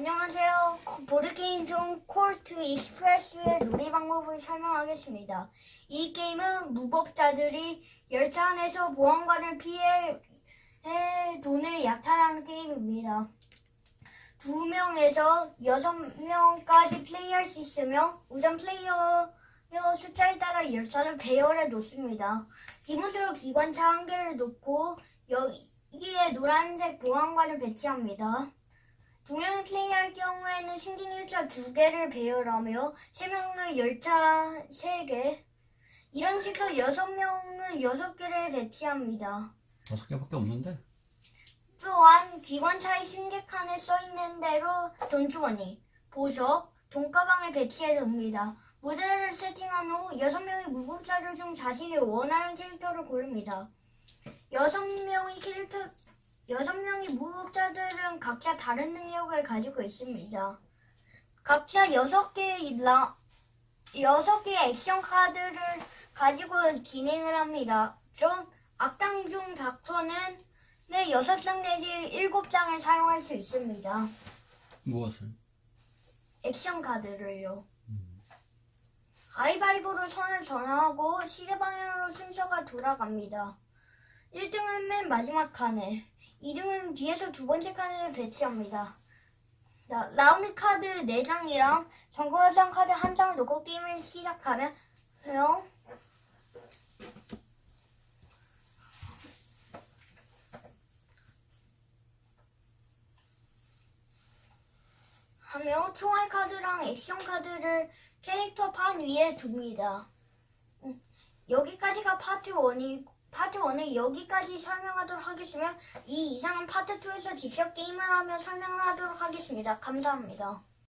안녕하세요. 보드게임 중 콜트 익스프레스의 놀이 방법을 설명하겠습니다. 이 게임은 무법자들이 열차 안에서 보안관을 피해 해 돈을 약탈하는 게임입니다. 두 명에서 여섯 명까지 플레이할 수 있으며 우선 플레이어 숫자에 따라 열차를 배열해 놓습니다. 기본적으로 기관차 한 개를 놓고 여기에 노란색 보안관을 배치합니다. 두 명이 플레이할 경우에는 신긴 일자 두 개를 배열하며 세 명은 열차 세 개. 이런 식으로 여섯 명은 여섯 개를 배치합니다. 다섯 개밖에 없는데? 또한 기관차의 승객칸에 써 있는 대로 돈주머니, 보석, 돈가방을 배치해 둡니다. 무대를 세팅한 후 여섯 명의 무법자들 중 자신이 원하는 캐릭터를 고릅니다. 여섯 명의 캐릭터 여섯 명의 무법자들은 각자 다른 능력을 가지고 있습니다. 각자 여섯 개의 라 여섯 개의 액션 카드를 가지고 진행을 합니다. 그런 악당 중 닥터는 네 여섯 장 내지 일곱 장을 사용할 수 있습니다. 무엇을? 액션 카드를요. 가위바위보로 선을 전환하고 시계 방향으로 순서가 돌아갑니다. 1등은 맨 마지막 칸에, 2등은 뒤에서 두 번째 칸에 배치합니다. 자, 라운드 카드 4장이랑 정거장 카드 1장을 놓고 게임을 시작하면 요 하며 총알 카드랑 액션 카드를 캐릭터 판 위에 둡니다. 음, 여기까지가 파트 1이 파트 1을 여기까지 설명하도록 하겠으며 이 이상은 파트 2에서 직접 게임을 하며 설명하도록 하겠습니다. 감사합니다.